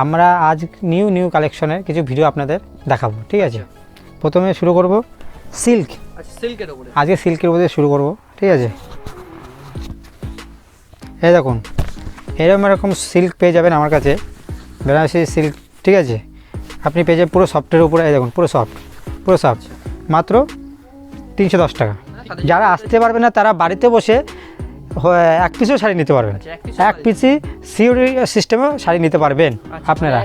আমরা আজ new new কালেকশনের কিছু ভিডিও আপনাদের দেখাবো ঠিক আছে? প্রথমে শুরু করব সিল্ক আচ্ছা সিল্কের উপরে। আজকে সিল্কের উপরে শুরু করব ঠিক আছে? এই দেখুন এরকম এরকম সিল্ক পেয়ে যাবেন আমার কাছে। বেনারসি সিল্ক ঠিক আছে? আপনি পেয়ে যাবেন পুরো সফটের উপরে এই দেখুন পুরো সফট পুরো সফট মাত্র তিনশো দশ টাকা। যারা আসতে পারবে না তারা বাড়িতে বসে এক পিসও শাড়ি নিতে পারবেন। আচ্ছা, এক পিসই সিওরি সিস্টেমেও শাড়ি নিতে পারবেন আচ্ছা, আপনারা।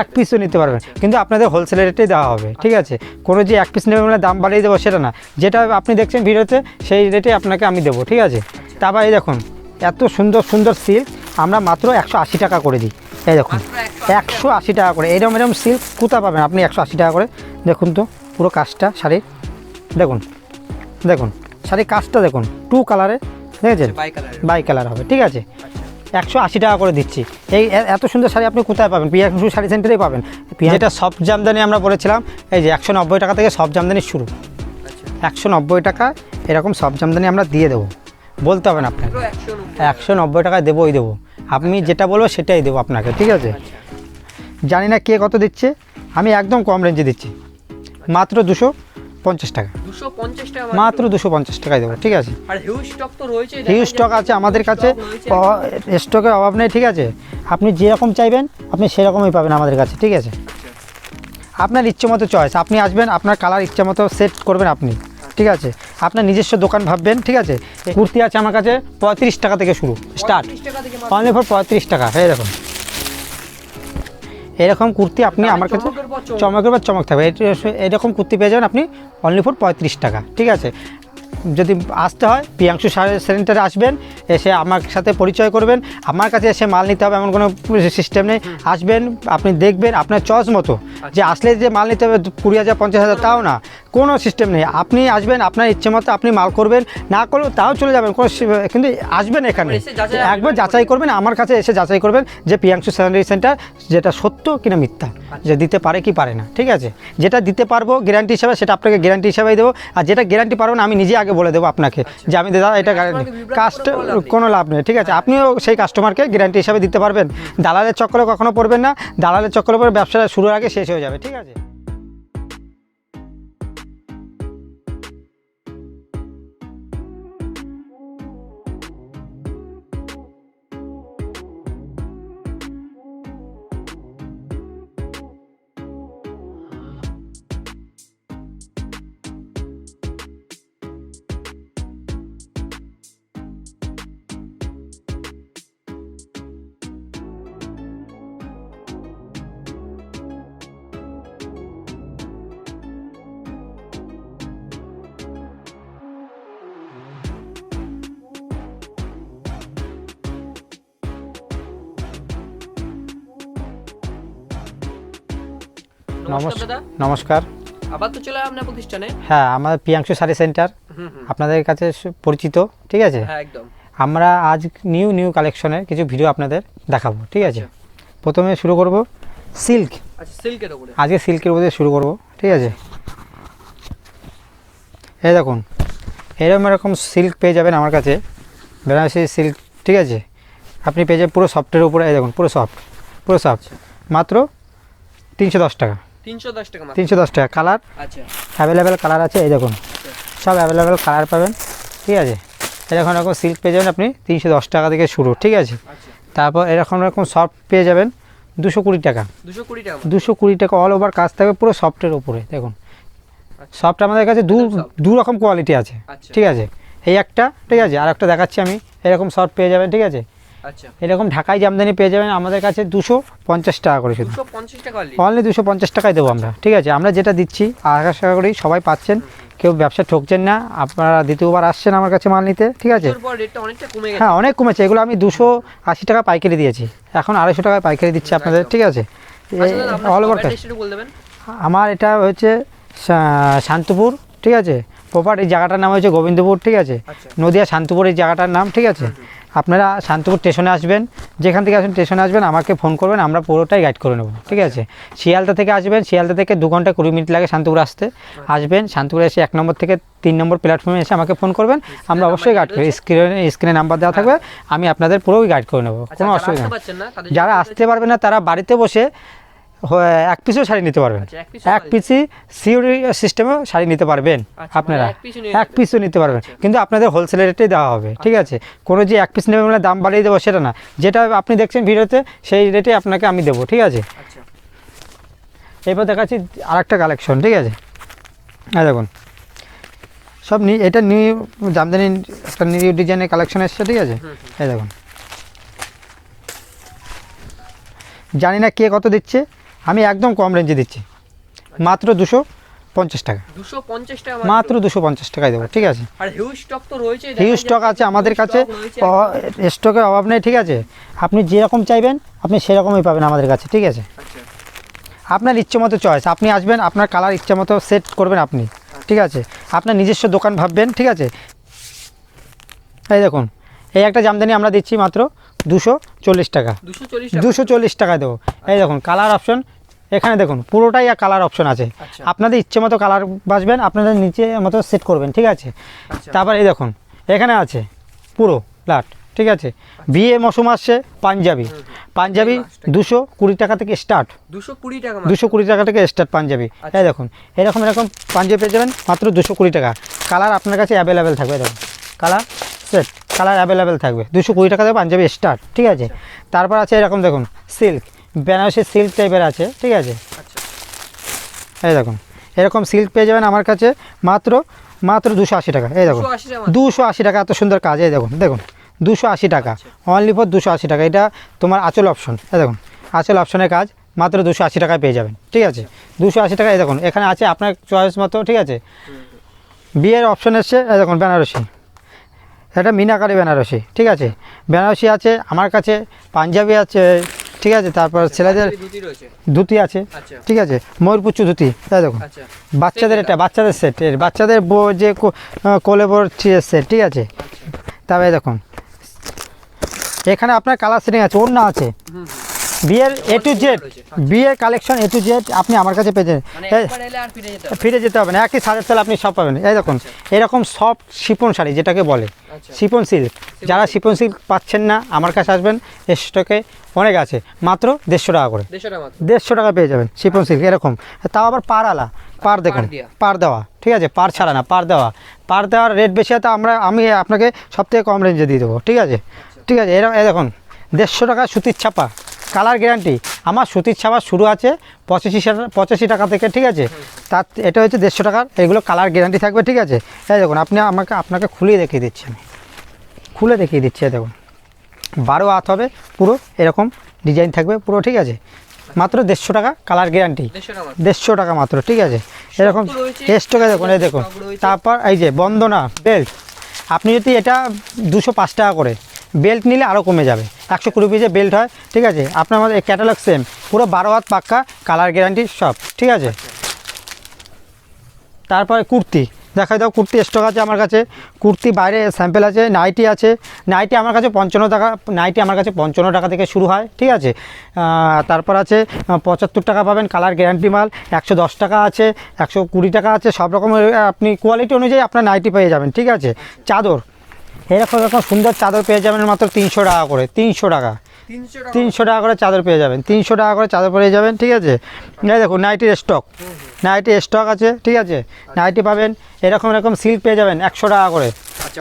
এক পিসও নিতে পারবেন। কিন্তু আপনাদের হোলসেল রেটেই দেওয়া হবে ঠিক আছে? কোনো যে এক পিস নেবে মানে দাম বাড়িয়ে দেবো সেটা না। যেটা আপনি দেখছেন ভিডিওতে সেই রেটে আপনাকে আমি দেবো ঠিক আছে? তারপর এই দেখুন এত সুন্দর সুন্দর সিল্ক আমরা মাত্র একশো আশি টাকা করে দিই। এই দেখুন একশো আশি টাকা। করে। এরকম এরকম সিল্ক কোথা পাবেন আপনি একশো আশি টাকা করে? দেখুন তো পুরো কাজটা শাড়ির। দেখুন দেখুন শাড়ির কাজটা দেখুন টু কালারে দেখেছেন বাই কালারের বাই কালার হবে ঠিক আছে? আচ্ছা। একশো আশি টাকা করে দিচ্ছি। এই এত সুন্দর শাড়ি আপনি কোথায় পাবেন? পিয়াংশু শাড়ি সেন্টারেই পাবেন। যেটা সব জামদানি আমরা বলেছিলাম এই যে একশো নব্বই টাকা থেকে সব জামদানি শুরু। আচ্ছা। একশো নব্বই টাকা এরকম সব জামদানি আমরা দিয়ে দেবো। বলতে হবে না আপনাকে। একশো নব্বই টাকায় দেবোই দেবো। আপনি যেটা বলব সেটাই দেবো আপনাকে ঠিক আছে? আচ্ছা। জানি না কে কত দিচ্ছে আমি একদম কম রেঞ্জে দিচ্ছি। মাত্র দুশো পঞ্চাশ টাকা। দুশো পঞ্চাশ টাকা মাত্র দুশো পঞ্চাশ টাকায় দেবো ঠিক আছে? আর হিউজ স্টক তো রয়েছে হিউজ স্টক আছে আমাদের কাছে স্টকের অভাব নেই ঠিক আছে? আপনি যেরকম চাইবেন আপনি সেরকমই পাবেন আমাদের কাছে ঠিক আছে? আপনার ইচ্ছে মতো চয়েস আপনি আসবেন আপনার কালার ইচ্ছে মতো সেট করবেন আপনি ঠিক আছে? আপনার নিজস্ব দোকান ভাববেন ঠিক আছে? কুর্তি আছে আমার কাছে পঁয়ত্রিশ টাকা থেকে শুরু স্টার্ট অনলি ফর পঁয়ত্রিশ টাকা এই দেখুন। এরকম কুর্তি আপনি আমার কাছে চমকের পর চমক। থাকবে এরকম কুর্তি পেয়ে যাবেন আপনি অনলি ফর পঁয়ত্রিশ টাকা ঠিক আছে যদি আসতে হয় প্রিয়াংশু সেন্টারে আসবেন এসে আমার সাথে পরিচয় করবেন। আমার কাছে এসে মাল নিতে হবে এমন কোনো সিস্টেম নেই। আসবেন আপনি দেখবেন আপনার চয়েস মতো। যে আসলে যে মাল নিতে হবে কুড়ি হাজার পঞ্চাশ হাজার তাও না। কোনো সিস্টেম নেই। আপনি আসবেন আপনার ইচ্ছে মতো আপনি মাল করবেন। না করলেও তাও চলে যাবেন কোনো কিন্তু আসবেন এখানে। একবার যাচাই করবেন আমার কাছে এসে যাচাই করবেন যে প্রিয়াংশু স্যানিটারি সেন্টার যেটা সত্য কিনা মিথ্যা যে দিতে পারে কি পারে না। ঠিক আছে? যেটা দিতে পারব গ্যারান্টি হিসাবে সেটা আপনাকে গ্যারান্টি হিসাবেই দেবো। আর যেটা গ্যারান্টি পারব না আমি নিজে আগে বলে দেবো আপনাকে যে আমি দাদা এটা গ্যারান্টি কাস্ট কোনো লাভ নেই। কোনো লাভ নেই ঠিক আছে? আপনিও সেই কাস্টমারকে গ্যারান্টি হিসাবে দিতে পারবেন। দালালের চক্করে কখনো পড়বেন না। দালালের চক্করে পরে ব্যবসাটা শুরুর আগে শেষ হয়ে যাবে ঠিক আছে? নমস্কার আবার তো চলে আপনার প্রতিষ্ঠানে? হ্যাঁ আমাদের প্রিয়াংশু শাড়ি সেন্টার। আপনাদের কাছে পরিচিত ঠিক আছে? হ্যাঁ একদম। আমরা আজ নিউ নিউ কালেকশনের কিছু ভিডিও আপনাদের দেখাবো ঠিক আছে? প্রথমে শুরু করব সিল্ক। আচ্ছা সিল্কের উপরে। আজকে সিল্কের উপরে শুরু করব ঠিক আছে? এই দেখুন এরকম এরকম সিল্ক পেয়ে যাবেন আমার কাছে বেনারসি সিল্ক ঠিক আছে? আপনি পেয়ে যাবেন পুরো সফটের উপরে এই দেখুন পুরো সফট পুরো সফট। মাত্র তিনশো দশ টাকা। তিনশো দশ টাকা মাত্র। তিনশো দশ টাকা কালার। আচ্ছা। অ্যাভেলেবেল কালার আছে এই দেখুন। সব অ্যাভেলেবেল কালার পাবেন। ঠিক আছে? এরকম এরকম সিল্ক পেয়ে যাবেন আপনি তিনশো দশ টাকা থেকে শুরু ঠিক আছে? আচ্ছা। তারপর এরকম এরকম সফট পেয়ে যাবেন দুশো কুড়ি টাকা। দুশো কুড়ি টাকা দুশো কুড়ি টাকা অল ওভার কাজ থাকবে পুরো সফটের উপরে দেখুন। আচ্ছা। সফট আমাদের কাছে দু দু রকম কোয়ালিটি আছে আচ্ছা। ঠিক আছে? এই একটা ঠিক আছে? আর একটা দেখাচ্ছি আমি এরকম সফট পেয়ে যাবেন ঠিক আছে? আচ্ছা। এরকম ঢাকাই জামদানি পেয়ে যাবেন আমাদের কাছে দুশো পঞ্চাশ টাকা করে শুধু। অনলি দুশো পঞ্চাশ টাকায় দেবো আমরা ঠিক আছে? আমরা যেটা দিচ্ছি আশা করি সবাই পাচ্ছেন। কেউ ব্যবসা ঠকছেন না আপনারা দ্বিতীয়বার আসছেন আমার কাছে মাল নিতে ঠিক আছে? হ্যাঁ অনেক কমেছে। এগুলো আমি দুশো আশি টাকা পাইকারি দিয়েছি। এখন আড়াইশো টাকায় পাইকারি দিচ্ছি আপনাদের ঠিক আছে? আচ্ছা দাদা, আপনার অল ওভার আমার এটা হচ্ছে শান্তপুর ঠিক আছে? প্রপার এই জায়গাটার নাম হচ্ছে গোবিন্দপুর ঠিক আছে? আচ্ছা। নদিয়া শান্তপুর এই জায়গাটার নাম ঠিক আছে? আপনারা শান্তিপুর স্টেশনে আসবেন যেখান থেকে আসবেন স্টেশনে আসবেন আমাকে ফোন করবেন আমরা পুরোটাই গাইড করে নেব ঠিক আছে? শিয়ালদা থেকে আসবেন শিয়ালদা থেকে দু ঘণ্টা কুড়ি মিনিট লাগে শান্তপুর আসতে। আসবেন শান্তিপুর এসে এক নম্বর থেকে তিন নম্বর প্ল্যাটফর্মে এসে আমাকে ফোন করবেন আমরা অবশ্যই গাইড করি স্ক্রিনে স্ক্রিনে নাম্বার দেওয়া থাকবে আমি আপনাদের পুরোই গাইড করে নেব আচ্ছা, কোনো অসুবিধা যারা আসতে পারবে না তারা বাড়িতে বসে এক পিসও শাড়ি নিতে পারবেন। আচ্ছা, এক পিসি সিওরি সিস্টেমেও শাড়ি নিতে পারবেন আচ্ছা, আপনারা। মানে এক নিয়ে এক। পিসও নিতে পারবেন। আচ্ছা। কিন্তু আপনাদের হোলসেল রেটেই দেওয়া হবে ঠিক আছে? কোনো যে এক পিস নেবেন মানে দাম বাড়িয়ে দেবো সেটা না। যেটা আপনি দেখছেন ভিডিওতে সেই রেটে আপনাকে আমি দেবো ঠিক আছে? এরপর দেখাচ্ছি আরেকটা কালেকশন ঠিক আছে? হ্যাঁ দেখুন। সব নি এটা নিউ জামদানি একটা নিউ ডিজাইনের কালেকশন এসছে ঠিক আছে? এই দেখুন। জানি না কে কত দিচ্ছে। আমি একদম কম রেঞ্জে দিচ্ছি। মাত্র দুশো পঞ্চাশ টাকা। দুশো পঞ্চাশ টাকা মাত্র? দুশো পঞ্চাশ টাকায় দেবো ঠিক আছে? আর হিউজ স্টক তো রয়েছে হিউজ স্টক আছে আমাদের কাছে। স্টকের অভাব নেই ঠিক আছে? আপনি যেরকম চাইবেন আপনি সেরকমই পাবেন আমাদের কাছে ঠিক আছে? আচ্ছা। আপনার ইচ্ছে মতো চয়েস আপনি আসবেন আপনার কালার ইচ্ছে মতো সেট করবেন আপনি ঠিক আছে? আপনার নিজস্ব দোকান ভাববেন ঠিক আছে? এই দেখুন এই একটা জামদানি আমরা দিচ্ছি মাত্র দুশো চল্লিশ টাকা। দুশো চল্লিশ টাকায় দেবো। এই দেখুন কালার অপশন এখানে দেখুন পুরোটাই কালার অপশন আছে। আচ্ছা। আপনাদের ইচ্ছে মতো কালার বাসবেন আপনাদের নিচে মতো সেট করবেন ঠিক আছে? আচ্ছা। তারপর এই দেখুন এখানে আছে পুরো লাট ঠিক আছে? বিয়ে মৌসুম আসছে পাঞ্জাবি। পাঞ্জাবি দুশো কুড়ি টাকা থেকে স্টার্ট দুশো কুড়ি টাকা দুশো কুড়ি টাকা থেকে স্টার্ট পাঞ্জাবি। আচ্ছা। এই দেখুন এরকম এরকম পাঞ্জাবি পেয়ে যাবেন মাত্র দুশো কুড়ি টাকা। কালার আপনার কাছে অ্যাভেলেবেল থাকবে দেখুন। কালার সেট কালার অ্যাভেলেবেল থাকবে। দুশো কুড়ি টাকা থেকে পাঞ্জাবি স্টার্ট ঠিক আছে? তারপর আছে এরকম দেখুন সিল্ক বেনারসি সিল্ক টাইপের আছে ঠিক আছে? আচ্ছা। এই দেখুন এরকম সিল্ক পেয়ে যাবেন আমার কাছে মাত্র মাত্র দুশো আশি টাকা এই দেখুন। দুশো আশি টাকা এত সুন্দর কাজ এই দেখুন দেখুন দুশো আশি টাকা। আচ্ছা। অনলি ফর দুশো আশি টাকা এটা তোমার আচল অপশন এই দেখুন আচল অপশনের কাজ মাত্র দুশো আশি টাকায় পেয়ে যাবেন ঠিক আছে? দুশো আশি টাকা এই দেখুন এখানে আছে আপনার চয়েস মতো ঠিক আছে? বিয়ের অপশন এসছে এই দেখুন বেনারসি। এটা মিনাকারি বেনারসি ঠিক আছে? বেনারসি আছে আমার কাছে পাঞ্জাবি আছে ঠিক আছে? তারপর ছেলেদের ধুতি আছে আচ্ছা। ঠিক আছে? ময়ূরপুচ্ছু ধুতি তাই দেখুন আচ্ছা। বাচ্চাদের এটা বাচ্চাদের সেট এর বাচ্চাদের বো- যে কোলে বোর সেট ঠিক আছে? তারপরে তবে দেখুন এখানে আপনার কালার সেটিং আছে ওড়না আছে। বিয়ের এ টু জেড বিয়ের কালেকশন এ টু জেড আপনি আমার কাছে পেয়ে যাবেন। মানে ফিরে যেতে হবে না। একই সাজের তেল আপনি সব পাবেন। এই দেখুন এরকম সফট শিপন শাড়ি যেটাকে বলে আচ্ছা। শিপন সিল্ক যারা শিপন সিল্ক পাচ্ছেন না আমার কাছে আসবেন স্টকে অনেক আছে মাত্র দেড়শো টাকা করে। দেড়শো টাকা মাত্র। দেড়শো টাকা পেয়ে যাবেন শিপন সিল্ক এরকম। তাও আবার পার আলা পার দেখুন পার দেওয়া ঠিক আছে পার ছাড়া না পার দেওয়া। পার দেওয়ার রেট বেশি হয়তো আমরা আমি আপনাকে সব থেকে কম রেঞ্জে দিয়ে দেবো ঠিক আছে? ঠিক আছে এরকম এই দেখুন দেড়শো টাকা সুতির ছাপা। Colour guarantee. আমার সুতির ছাপা শুরু আছে পঁচাশি পঁচাশি টাকা থেকে ঠিক আছে? তার এটা হচ্ছে দেড়শো টাকার এগুলো কালার গ্যারান্টি থাকবে ঠিক আছে? এই দেখুন আপনি আমাকে আপনাকে খুলিয়ে দেখিয়ে দিচ্ছি আমি। খুলে দেখিয়ে দিচ্ছি এই দেখুন। বারো হাত হবে পুরো এরকম ডিজাইন থাকবে পুরো ঠিক আছে? মাত্র দেড়শো টাকা কালার গ্যারান্টি। দেড়শো টাকা মাত্র। ঠিক আছে? এরকম স্টকে দেখুন এই দেখুন। তারপর এই যে বন্দনা বেল্ট। আপনি যদি এটা দুশো পাঁচ টাকা করে বেল্ট নিলে আরও কমে যাবে। একশো কুড়ি পিসের বেল্ট হয়, ঠিক আছে? আপনার আমাদের ক্যাটালগ সেম পুরো বারো হাত পাক্কা কালার গ্যারান্টি সব, ঠিক আছে? তারপরে কুর্তি, দেখাই দাও, কুর্তি স্টক আছে আমার কাছে। কুর্তি বাইরে স্যাম্পেল আছে নাইটি আছে। নাইটি আমার কাছে পঞ্চান্ন টাকা নাইটি আমার কাছে পঞ্চান্ন টাকা থেকে শুরু হয়, ঠিক আছে? তারপর আছে পঁচাত্তর টাকা পাবেন কালার গ্যারান্টি মাল, একশো দশ টাকা আছে, একশো কুড়ি টাকা আছে, সব রকমের আপনি কোয়ালিটি অনুযায়ী আপনার নাইটি পেয়ে যাবেন, ঠিক আছে? চাদর এরকম এরকম সুন্দর চাদর পেয়ে যাবেন মাত্র তিনশো টাকা করে তিনশো টাকা। তিনশো টাকা করে? চাদর পেয়ে যাবেন তিনশো টাকা করে চাদর পেয়ে যাবেন ঠিক আছে? এই দেখুন নাইটির স্টক। নাইটি স্টক আছে ঠিক আছে? নাইটি পাবেন এরকম এরকম সিল্ক পেয়ে যাবেন একশো টাকা করে। আচ্ছা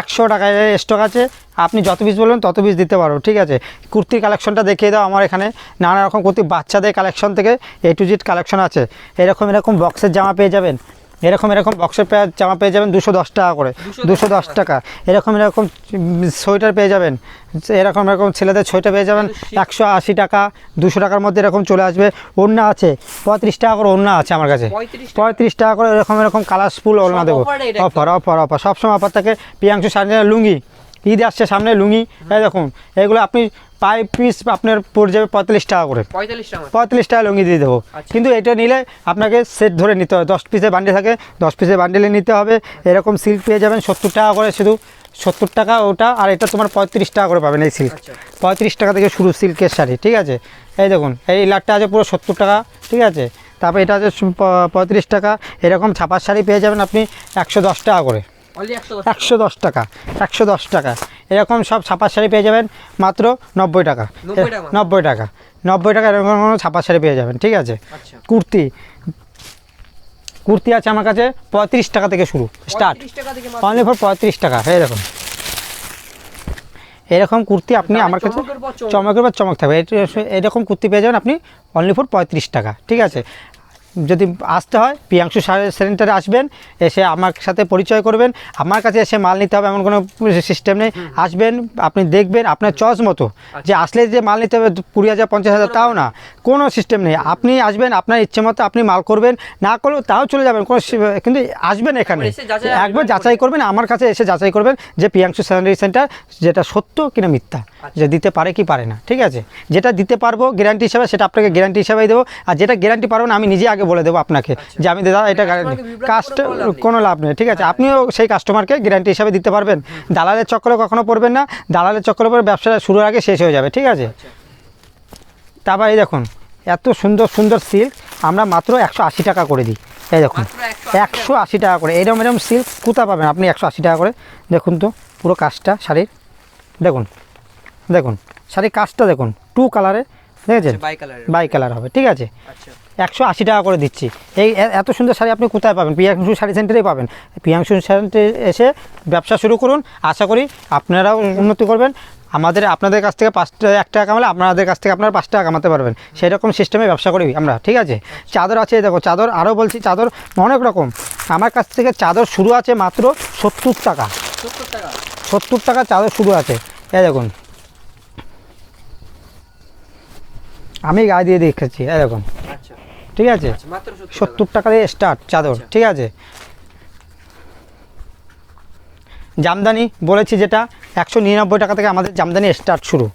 একশো টাকা স্টক আছে আপনি যত পিস বলবেন তত পিস দিতে পারো ঠিক আছে? কুর্তির কালেকশনটা দেখিয়ে দাও আমার এখানে নানা রকম কুর্তি বাচ্চাদের কালেকশন থেকে এ টু জিট কালেকশন আছে। এরকম এরকম বক্সের জামা পেয়ে যাবেন এরকম এরকম বক্সের পেয়ে জামা পেয়ে যাবেন দুশো দশ টাকা করে। দুশো দশ টাকা। এরকম এরকম সোয়েটার পেয়ে যাবেন। এরকম এরকম ছেলেদের সোয়েটার পেয়ে যাবেন একশো আশি টাকা দুশো টাকার মধ্যে এরকম চলে আসবে। ওড়না আছে পঁয়ত্রিশ টাকা করে ওড়না আছে আমার কাছে। পঁয়ত্রিশ টাকা। করে এরকম এরকম কালারফুল ওড়না দেবো অফার অফার অফার সবসময় অফার থাকে। প্রিয়াংশু সার্জনের লুঙ্গি। ঈদ আসছে সামনে লুঙ্গি এই দেখুন এগুলো আপনি পাই পিস আপনার পড়ে যাবে পঁয়তাল্লিশ টাকা করে। পঁয়তাল্লিশ টাকা পঁয়তাল্লিশ টাকা লুঙ্গি দিয়ে দেবো। আচ্ছা। কিন্তু এটা নিলে আপনাকে সেট ধরে নিতে হবে দশ পিসের বান্ডেল থাকে দশ পিসের বান্ডেলে নিতে হবে। এরকম সিল্ক পেয়ে যাবেন সত্তর টাকা করে শুধু। সত্তর টাকা ওটা আর এটা তোমার পঁয়ত্রিশ টাকা করে পাবেন এই সিল্ক আচ্ছা। পঁয়ত্রিশ টাকা থেকে শুরু সিল্কের শাড়ি ঠিক আছে? এই দেখুন এই লাটটা আছে পুরো সত্তর টাকা ঠিক আছে? তারপর এটা আছে পঁয়ত্রিশ টাকা এরকম ছাপার শাড়ি পেয়ে যাবেন আপনি একশো দশ টাকা করে। একশো দশ টাকা। একশো দশ টাকা এরকম সব ছাপার শাড়ি পেয়ে যাবেন মাত্র নব্বই টাকা। নব্বই টাকা নব্বই টাকা। এরকম কোনো ছাপার শাড়ি পেয়ে যাবেন ঠিক আছে? আচ্ছা। কুর্তি। কুর্তি আছে আমার কাছে পঁয়ত্রিশ টাকা থেকে শুরু স্টার্ট। 35 টাকা থেকে মাত্র? অনলি ফর পঁয়ত্রিশ টাকা এরকম। এরকম কুর্তি আপনি আমার কাছে চমকের পর চমক। থাকবে। এরকম কুর্তি পেয়ে যাবেন আপনি অনলি ফর পঁয়ত্রিশ টাকা ঠিক আছে? যদি আসতে হয় পিয়াংশু সেন্টারে আসবেন এসে আমার সাথে পরিচয় করবেন। আমার কাছে এসে মাল নিতে হবে এমন কোনো সিস্টেম নেই। আসবেন আপনি দেখবেন আপনার চয়েস মতো। যে আসলে যে মাল নিতে হবে কুড়ি হাজার পঞ্চাশ হাজার তাও না। কোনো সিস্টেম নেই। আপনি আসবেন আপনার ইচ্ছে মতো আপনি মাল করবেন। না করলেও তাও চলে যাবেন। কোনো কিন্তু আসবেন এখানে। একবার যাচাই করবেন আমার কাছে এসে যাচাই করবেন যে প্রিয়াংশু স্যানিটারি সেন্টার যেটা সত্য কিনা মিথ্যা। যে দিতে পারে কি পারে না। ঠিক আছে? যেটা দিতে পারব গ্যারান্টি হিসাবে সেটা আপনাকে গ্যারান্টি হিসাবেই দেবো। আর যেটা গ্যারান্টি পারব না আমি নিজে আগে বলে দেবো আপনাকে যে আমি দাদা এটা কাস্ট কোনো লাভ নেই। ঠিক আছে? আপনিও সেই কাস্টমারকে গ্যারান্টি হিসাবে দিতে পারবেন। দালালের চক্করে কখনো পড়বেন না। দালালের চক্করে পরে ব্যবসাটা শুরুর আগে শেষ হয়ে যাবে ঠিক আছে? আচ্ছা। তারপর এই দেখুন এত সুন্দর সুন্দর সিল্ক আমরা মাত্র একশো আশি টাকা করে দিই। এই দেখুন একশো আশি টাকা। করে। এরকম এরকম সিল্ক কোথা পাবেন আপনি একশো আশি টাকা করে? দেখুন তো পুরো কাজটা শাড়ির। দেখুন দেখুন শাড়ির কাজটা দেখুন টু কালারে দেখেছেন? বাই কালারের বাই কালার হবে ঠিক আছে? আচ্ছা। একশো আশি টাকা করে দিচ্ছি। এই এত সুন্দর শাড়ি আপনি কোথায় পাবেন? পিয়াংশু শাড়ি সেন্টারেই পাবেন। পিয়াংশু সেন্টারে এসে ব্যবসা শুরু করুন। আশা করি আপনারাও উন্নতি করবেন। আমাদের আপনাদের কাছ থেকে পাঁচ এক টাকা কামালে আপনাদের কাছ থেকে আপনারা পাঁচ টাকা কামাতে পারবেন। সেই রকম সিস্টেমে ব্যবসা করি আমরা ঠিক আছে? চাদর আছে দেখো চাদর আরও বলছি চাদর অনেক রকম। আমার কাছ থেকে চাদর শুরু আছে মাত্র সত্তর টাকা। সত্তর টাকা? সত্তর টাকা চাদর শুরু আছে। এই দেখুন। আমি গায়ে দিয়ে দেখেছি আচ্ছা ঠিক আছে? আচ্ছা সত্তর টাকা। দিয়ে স্টার্ট চাদর আচ্ছা। ঠিক আছে? জামদানি বলেছি যেটা একশো নিরানব্বই টাকা থেকে আমাদের জামদানি স্টার্ট শুরু।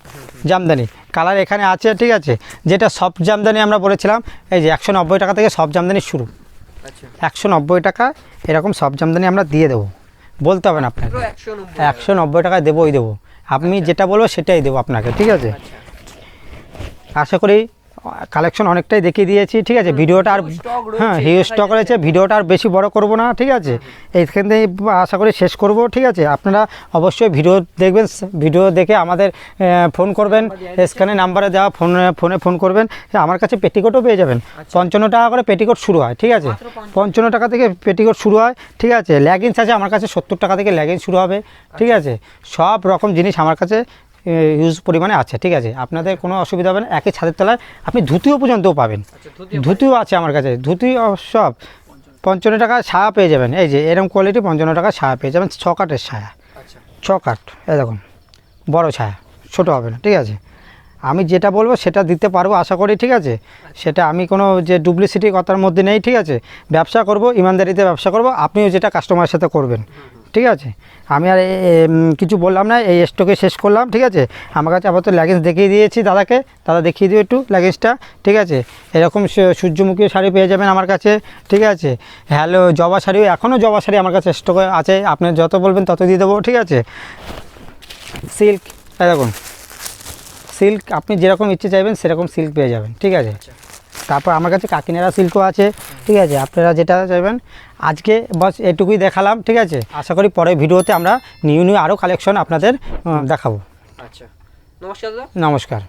জামদানি কালার এখানে আছে ঠিক আছে? যেটা সব জামদানি আমরা বলেছিলাম এই যে একশো নব্বই টাকা থেকে সব জামদানি শুরু। আচ্ছা। একশো নব্বই টাকা এরকম সব জামদানি আমরা দিয়ে দেবো। বলতে হবে না আপনাকে। একশো নব্বই টাকায় দেবোই দেবো। আপনি যেটা বলব সেটাই দেবো আপনাকে ঠিক আছে? আশা করি কালেকশন অনেকটাই দেখিয়ে দিয়েছি ঠিক আছে? ভিডিওটা আর হ্যাঁ দেখা স্টক রয়েছে ভিডিওটা আর বেশি বড় করব না ঠিক আছে? এইখান থেকে আশা করি শেষ করব ঠিক আছে? আপনারা অবশ্যই ভিডিও দেখবেন ভিডিও দেখে আমাদের ফোন করবেন স্ক্যানে নাম্বারে দেওয়া ফোনে ফোনে ফোন করবেন হ্যাঁ, আমার কাছে পেটিকোটও পেয়ে যাবেন। পঞ্চান্ন টাকা করে পেটিকোট শুরু হয় ঠিক আছে? পঞ্চান্ন। পঞ্চান্ন টাকা থেকে পেটিকোট শুরু হয় ঠিক আছে? ল্যাগিংস আছে আমার কাছে সত্তর টাকা থেকে ল্যাগিংস শুরু হবে ঠিক আছে? সব রকম জিনিস আমার কাছে ইউজ পরিমাণে আছে ঠিক আছে? আপনাদের কোনো অসুবিধা হবে না। একই ছাদের তলায় আপনি ধুতিও পর্যন্তও পাবেন। আচ্ছা ধুতিও আছে আমার কাছে। ধুতি সব পঞ্চান্ন। টাকা ছায়া পেয়ে যাবেন। এই যে এরকম কোয়ালিটি পঞ্চান্ন টাকা ছায়া পেয়ে যাবেন। ছ কাঠের ছায়া আচ্ছা। ছ কাঠ দেখুন। বড় ছায়া ছোট হবে না ঠিক আছে? আমি যেটা বলব সেটা দিতে পারব আশা করি ঠিক আছে? সেটা আমি কোনো যে ডুপ্লিসিটি কথার মধ্যে নেই ঠিক আছে? ব্যবসা করব ইমানদারিতে ব্যবসা করব আপনিও যেটা কাস্টমারের সাথে করবেন। ঠিক আছে? আমি আর কিছু বললাম না, এই স্টকে শেষ করলাম, ঠিক আছে? আমার কাছে আপাতত ল্যাগেজ দেখিয়ে দিয়েছি দাদাকে, দাদা দেখিয়ে দিও একটু ল্যাগেজটা ঠিক আছে? এরকম সূর্যমুখী শাড়ি পেয়ে যাবেন আমার কাছে, ঠিক আছে? হ্যালো জবা শাড়িও এখনও জবা শাড়ি আমার কাছে স্টকে আছে, আপনি যত বলবেন তত দিয়ে দেবো, ঠিক আছে? সিল্ক দেখুন। সিল্ক আপনি যেরকম ইচ্ছে চাইবেন, সেরকম সিল্ক পেয়ে যাবেন, ঠিক আছে? তারপর আমার কাছে কাকিনারা সিল্কও আছে ঠিক আছে? আপনারা যেটা চাইবেন আজকে বাস এটুকুই দেখালাম ঠিক আছে? আশা করি পরের ভিডিওতে আমরা নিউ নিউ আরও কালেকশন আপনাদের দেখাবো। আচ্ছা। নমস্কার দাদা। নমস্কার।